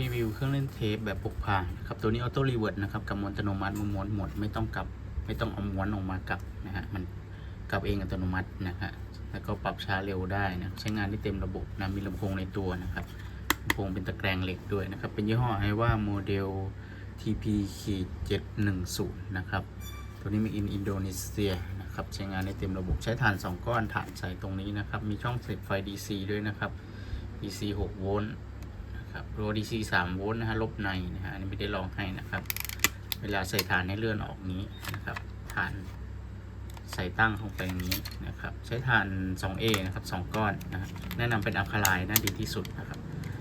รีวิวเครื่องเล่นเทปแบบพกพานะครับตัวนี้ออโต้รีเวิร์ดนะครับกับม้วนอัตโนมัติม้วนหมดไม่ต้องกลับไม่ต้องเอาม้วนออกมากลับนะฮะมันกลับเองอัตโนมัตินะฮะแล้วก็ปรับช้าเร็วได้นะใช้งานได้เต็มระบบนะมีลำโพงในตัวนะครับลำโพงเป็นตะแกรงเหล็กด้วยนะครับ เป็นยี่ห้อไอว่าโมเดล TP 710นะครับตัวนี้มีอินอินโดนีเซียนะครับใช้งานได้เต็มระบบใช้ฐาน 2 ก้อนฐานใส่ตรงนี้นะครับมีช่องเสียบไฟ DC ด้วยนะครับ DC 6โวลต์ นะครับรัว DC 3โวลต์นะฮะลบในนะฮะอันนี้ไม่ได้ลองให้นะครับ เวลาใส่ฐานให้เลื่อนออกนี้นะครับฐานใส่ตั้งลงไปอย่างนี้นะครับ ใช้ฐาน 2A นะครับ 2 ก้อนนะฮะแนะนำเป็นอะคาไลน์น่าดีที่สุดนะครับ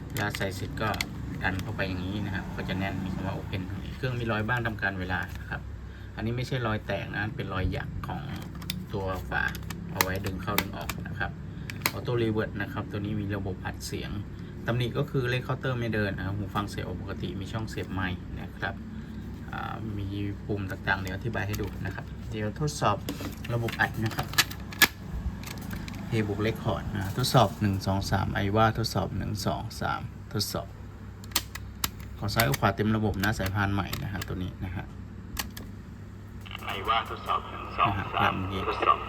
เวลาใส่เสร็จก็ดันเข้าไปอย่างนี้นะครับ ก็จะแน่นมีคำว่า Open ตรงนี้เครื่องมีรอยบ้างทำการเวลานะครับ อันนี้ไม่ใช่รอยแตกนะเป็นรอยหยักของตัวฝาเอาไว้ดึงเข้าดึงออกนะครับออโต้รีเวิร์ดนะครับ ตัวนี้มีระบบอัดเสียง ตำหนิก็คือเลขเคาน์เตอร์ไม่เดินนะครับหูฟังเสียบปกติมีช่องเสียบไม้นะครับอ่ามีปุ่มต่างๆ เดี๋ยวอธิบายให้ดูนะครับ เดี๋ยวทดสอบระบบอัดนะครับเพย์บุกเลคคอร์ดนะทดสอบ 1 2 3 ไอว่าทดสอบ 1 2 3 ทดสอบ ขอซ้ายกับขวาเต็มระบบนะสายพานใหม่นะฮะตัวนี้นะฮะไอว่าทดสอบหนึ่งสองนะฮะสามแบบนี้ทดสอบ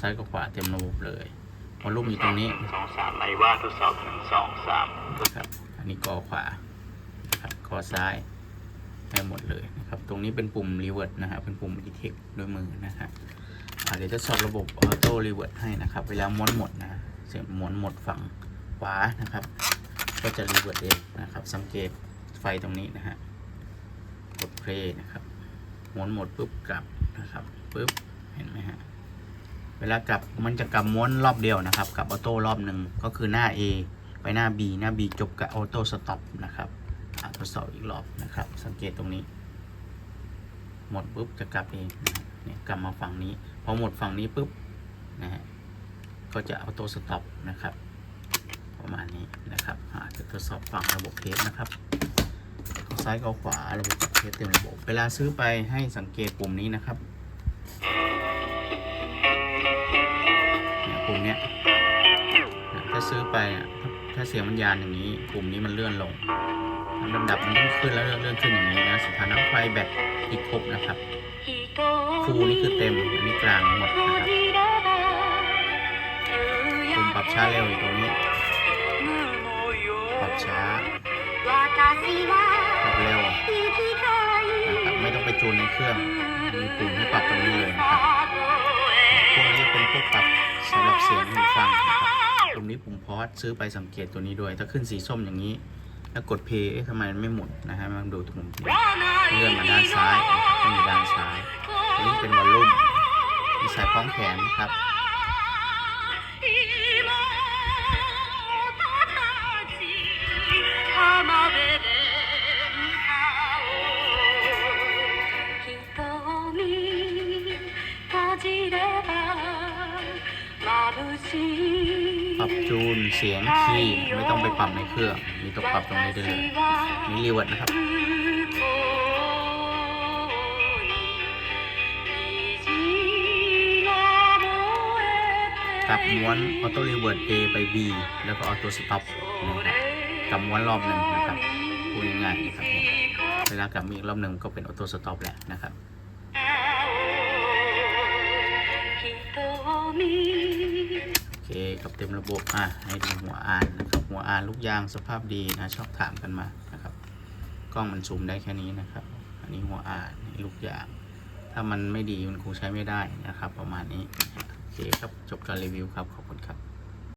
ซ้ายกับขวาเต็มระบบเลย วอลลุ่มอยู่ตรงนี้หนึ่งสองสามไอว่าทดสอบหนึ่งสองสามนะครับ อันนี้กอขวานะครับกอซ้ายให้หมดเลยนะครับ ตรงนี้เป็นปุ่มรีเวิร์ดนะฮะเป็นปุ่มดีเทคด้วยมือนะฮะอ่าเดี๋ยวจะสอบระบบออโต้รีเวิร์ดให้นะครับ เวลาม้วนหมดนะ เสียงม้วนหมดฝั่งขวานะครับ ก็จะรีเวิร์ดเองนะครับ สังเกตไฟตรงนี้นะฮะ กดเพลย์นะครับม้วนหมดปุ๊บกลับนะครับปุ๊บ เห็นไหมฮะ เวลากลับมันจะกลับม้วนรอบเดียวนะครับกลับออโต้รอบหนึ่งก็คือหน้า A ไปหน้า B หน้า B จบกับออโต้สต็อปนะครับอ่าทดสอบอีกรอบนะครับ สังเกตตรงนี้ หมดปุ๊บจะกลับเองเนี่ยกลับมาฝั่งนี้ พอหมดฝั่งนี้ปุ๊บนะฮะก็จะออโต้สต็อปนะครับ ประมาณนี้นะครับอาจะทดสอบฝั่งระบบเทสนะครับเข้าซ้ายเข้าขวาระบบเทสเต็มระบบ เวลาซื้อไปให้สังเกตปุ่มนี้นะครับ ปุ่มเนี้ยถ้าซื้อไปถ้าถ้าเสียงมันยานอย่างนี้ ปุ่มนี้มันเลื่อนลงลำดับมันต้องขึ้นแล้วเลื่อนเลื่อนขึ้นอย่างนี้นะสถานะไฟแบตอีกครบนะครับฟูนี่คือเต็มอันนี้กลางหมดนะครับปุ่มปรับช้าเร็วอยู่ตรงนี้ปรับช้าปรับเร็วนะครับไม่ต้องไปจูนในเครื่องมีปุ่มให้ปรับตรงนี้เลยนะครับ สียงหูฟังนะครับตรงนี้ปุ่มพอสซื้อไปสังเกตตัวนี้ด้วย ถ้าขึ้นสีส้มอย่างนี้ แล้วกดเพย์เอ๊ะทำไมมันไม่หมดนะฮะมาดูตรงนี้เลื่อนมาด้านซ้ายนะครับต้องมีด้านซ้าย นี่เป็นวอลลุ่มมีสายคล้องแขนนะครับ ปรับจูนเสียงคีย์ไม่ต้องไปปรับในเครื่องมีตัวปรับตรงนี้ได้เลยนี่รีเวิร์ดนะครับกลับม้วนออโต้รีเวิร์ด A ไป B แล้วก็ออโต้สต็อปนะครับกลับม้วนรอบหนึ่งนะครับพูดง่ายๆนะครับเนี่ยเวลากลับมีอีกรอบหนึ่งก็เป็นออโต้สต็อปแหละนะครับ โอเคกับเต็มระบบอะให้ดูหัวอ่านนะครับหัวอ่านลูกยางสภาพดีนะชอบถามกันมานะครับกล้องมันซูมได้แค่นี้นะครับ อันนี้หัวอ่านลูกยาง ถ้ามันไม่ดีมันคงใช้ไม่ได้นะครับ ประมาณนี้โอเคครับจบการรีวิวครับขอบคุณครับ